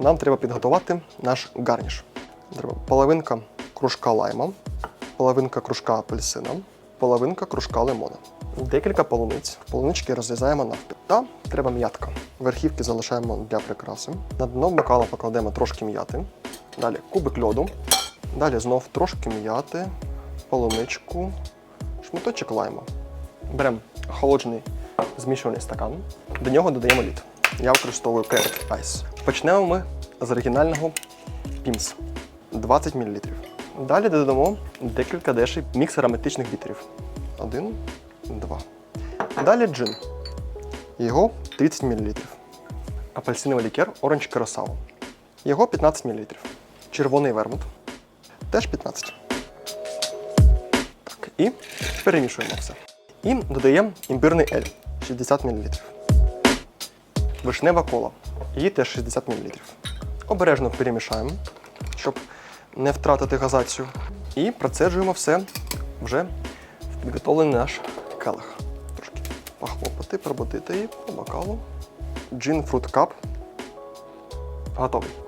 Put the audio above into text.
нам треба підготувати наш гарніш. Треба половинка кружка лайма, половинка кружка апельсина, половинка кружка лимона. Декілька полуниць. Полунички розрізаємо навпіл. Та треба м'ятка. Верхівки залишаємо для прикраси. На дно бокала покладемо трошки м'яти. Далі кубик льоду. Далі знов трошки м'яти, полуничку, шматочок лайму. Беремо охолоджений змішуваний стакан. До нього додаємо лід. Я використовую Carrot Ice. Почнемо ми з оригінального Pims 20 мл. Далі додамо декілька дешей мікс ароматичних бітерів. Один, два. Далі джин. Його 30 мл. Апельсиновий лікер Orange Curacao. Його 15 мл. Червоний вермут. Теж 15. Так, і перемішуємо все. І додаємо імбирний ель 60 мл. Вишнева кола. Її теж 60 мл. Обережно перемішаємо, щоб не втратити газацію. І процеджуємо все вже в підготовлений наш келих. Трошки похлопати, пробудити її по бокалу. Джин фрут кап. Готовий.